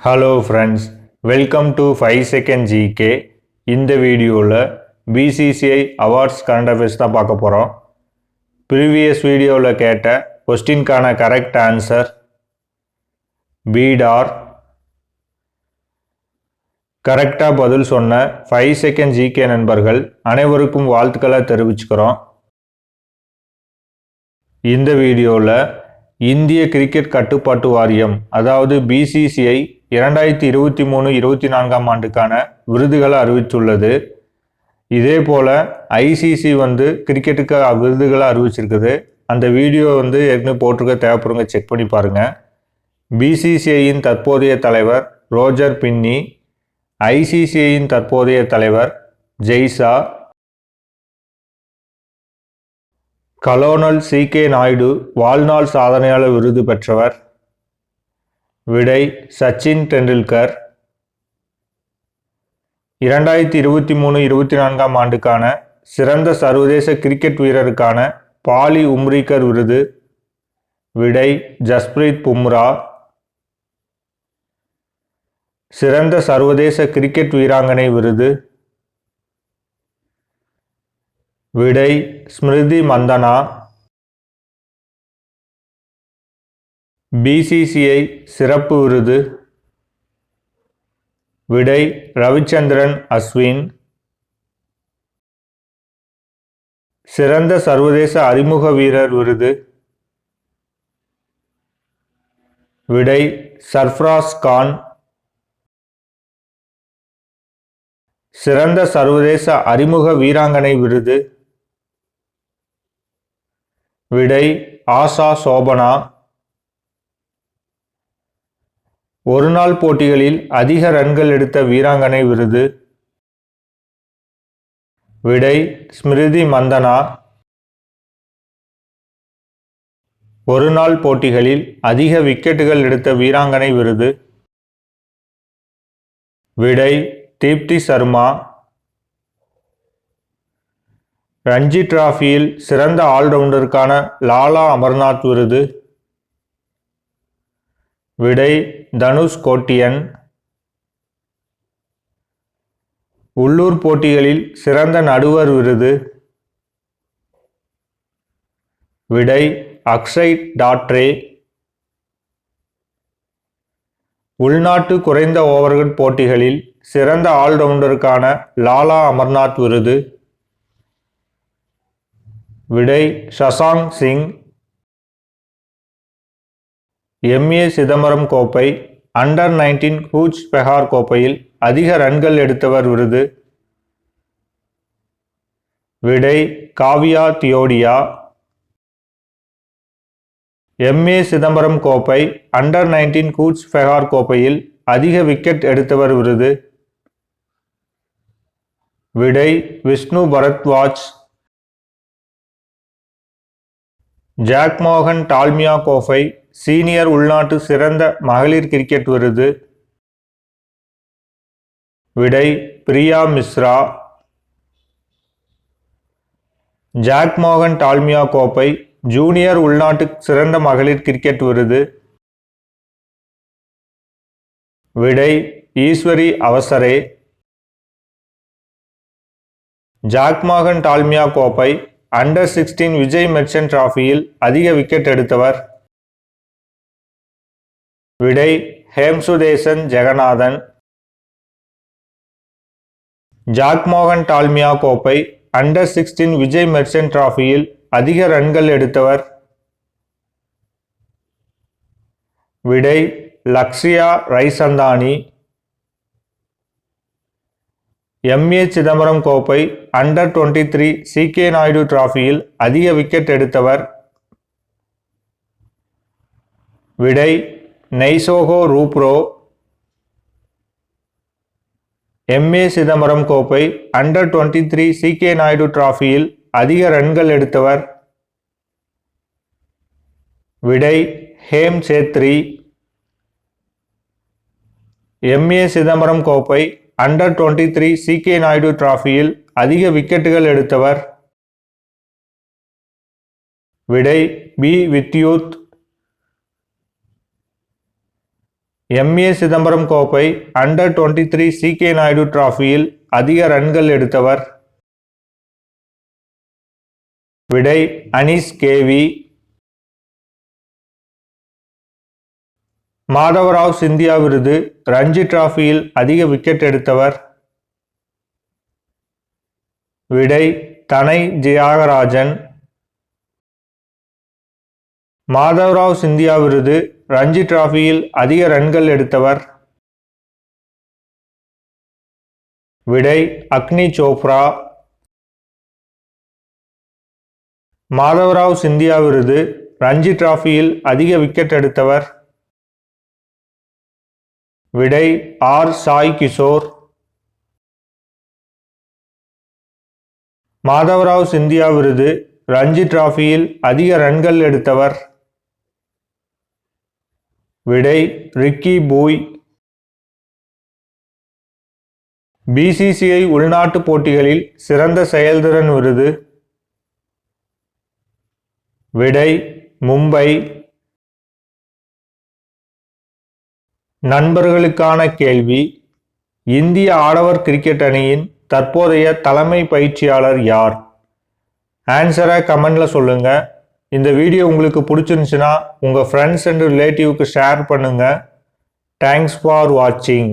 Hello friends welcome to five second GK இந்த வீடியோவில் BCCI awards current affairs தான் பார்க்க போகிறோம் ப்ரீவியஸ் வீடியோவில் கேட்ட கொஸ்டின்கான கரெக்ட் ஆன்சர் பீடார் கரெக்டாக பதில் சொன்ன ஃபைவ் செகண்ட் ஜிகே நண்பர்கள் அனைவருக்கும் வாழ்த்துக்களை தெரிவிச்சுக்கிறோம். இந்த வீடியோவில் இந்திய கிரிக்கெட் கட்டுப்பாட்டு வாரியம் அதாவது பிசிசிஐ இரண்டாயிரத்தி இருபத்தி மூணு இருபத்தி நான்காம் ஆண்டுக்கான விருதுகளை அறிவித்துள்ளது. இதே போல் ஐசிசி வந்து கிரிக்கெட்டுக்கு விருதுகளை அறிவிச்சிருக்குது. அந்த வீடியோ வந்து ஏற்கனவே போட்டிருக்க தேவைப்படுங்க செக் பண்ணி பாருங்கள் பிசிசிஐயின் தற்போதைய தலைவர் ரோஜர் பின்னி ஐசிசிஐயின் தற்போதைய தலைவர் ஜெய்சா கலோனல் சி. கே. நாயுடு வாழ்நாள் சாதனையாளர் விருது பெற்றவர். விடை சச்சின் டெண்டுல்கர். இரண்டாயிரத்தி இருபத்தி மூணு இருபத்தி நான்காம் ஆண்டுக்கான சிறந்த சர்வதேச கிரிக்கெட் வீரருக்கான பாலி உம்ரிகர் விருது. விடை ஜஸ்பிரீத் பும்ரா. சிறந்த சர்வதேச கிரிக்கெட் வீராங்கனை விருது. விடை ஸ்மிருதி மந்தனா. பிசிசிஐ சிறப்பு விருது. விடை ரவிச்சந்திரன் அஸ்வின். சிறந்த சர்வதேச அறிமுக வீரர் விருது. விடை சர்ஃப்ராஸ் கான். சிறந்த சர்வதேச அறிமுக வீராங்கனை விருது. விடை ஆஷா சோபனா. ஒருநாள் போட்டிகளில் அதிக ரன்கள் எடுத்த வீராங்கனை விருது. விடை ஸ்மிருதி மந்தனா. ஒருநாள் போட்டிகளில் அதிக விக்கெட்டுகள் எடுத்த வீராங்கனை விருது. விடை தீப்தி சர்மா. ரஞ்சி டிராஃபியில் சிறந்த ஆல்ரவுண்டருக்கான லாலா அமர்நாத் விருது. விடை தனுஷ் கோட்டியன். உள்ளூர் போட்டிகளில் சிறந்த நடுவர் விருது. விடை அக்ஷய் டாட்ரே. உள்நாட்டு குறைந்த ஓவர்கள் போட்டிகளில் சிறந்த ஆல்ரவுண்டருக்கான லாலா அமர்நாத் விருது. விடை ஷசாங் சிங். எம்ஏ சிதம்பரம் கோப்பை அண்டர் நைன்டீன் ஹூஜ் பெஹார் கோப்பையில் அதிக ரன்கள் எடுத்தவர் விருது. விடை காவியா தியோடியா. எம்ஏ சிதம்பரம் கோப்பை அண்டர் நைன்டீன் கூச் ஃபெஹார் கோப்பையில் அதிக விக்கெட் எடுத்தவர் விருது. விடை விஷ்ணு பரத்வாஜ். ஜாக் மோகன் டால்மியா கோப்பை சீனியர் உள்நாட்டு சிறந்த மகளிர் கிரிக்கெட் விருது. விடை பிரியா மிஸ்ரா. ஜாக் மோகன் டால்மியா கோப்பை ஜூனியர் உள்நாட்டு சிறந்த மகளிர் கிரிக்கெட் விருது. விடை ஈஸ்வரி அவசரே. ஜாக்மோகன் டால்மியா கோப்பை அண்டர் சிக்ஸ்டீன் விஜய் மெர்ச்சன்ட் டிராஃபியில் அதிக விக்கெட் எடுத்தவர் விடை ஹேம்சுதேசன் ஜெகநாதன். ஜாக்மோகன் டால்மியா கோப்பை அண்டர் சிக்ஸ்டீன் விஜய் மெர்ச்சன்ட் டிராஃபியில் அதிக ரன்கள் எடுத்தவர் விடை லக்ஷியா ரைசந்தானி. எம்ஏ சிதம்பரம் கோப்பை under twenty three C K Naidu டிராஃபியில் அதிக விக்கெட் எடுத்தவர் விடை நெய்சோகோ ரூப்ரோ. எம்ஏ சிதம்பரம் கோப்பை under twenty three C K Naidu டிராஃபியில் அதிக ரன்கள் எடுத்தவர் விடை ஹேம் சேத்ரி. எம்ஏ சிதம்பரம் கோப்பை under twenty three C K Naidu டிராஃபியில் அதிக விக்கெட்டுகள் எடுத்தவர் விடை P Vidyut. M A Chidambaram கோப்பை under twenty three C K Naidu டிராஃபியில் அதிக ரன்கள் எடுத்தவர் விடை அனீஸ் கேவி மாதவராவ் சிந்தியா விருது ரஞ்சி டிராஃபியில் அதிக விக்கெட் எடுத்தவர். விடை தனை தியாகராஜன். மாதவராவ் சிந்தியா விருது ரஞ்சி டிராஃபியில் அதிக ரன்கள் எடுத்தவர். விடை அக்னி சோப்ரா. மாதவராவ் சிந்தியா விருது ரஞ்சி டிராஃபியில் அதிக விக்கெட் எடுத்தவர். விடை ஆர் சாய் கிஷோர். மாதவராவ் சிந்தியா விருது ரஞ்சி டிராஃபியில் அதிக ரன்கள் எடுத்தவர். விடை ரிக்கி பூய். பிசிசிஐ உள்நாட்டு போட்டிகளில் சிறந்த செயல்திறன் விருது. விடை மும்பை. நண்பர்களுக்கான கேள்வி. இந்திய ஆடவர் கிரிக்கெட் அணியின் தற்போதைய தலைமை பயிற்சியாளர் யார்? ஆன்சரை கமெண்ட்ல சொல்லுங்க. இந்த வீடியோ உங்களுக்கு பிடிச்சிருந்துச்சுன்னா உங்கள் ஃப்ரெண்ட்ஸ் அண்ட் ரிலேட்டிவ்க்கு ஷேர் பண்ணுங்கள் தேங்க்ஸ் ஃபார் வாட்சிங்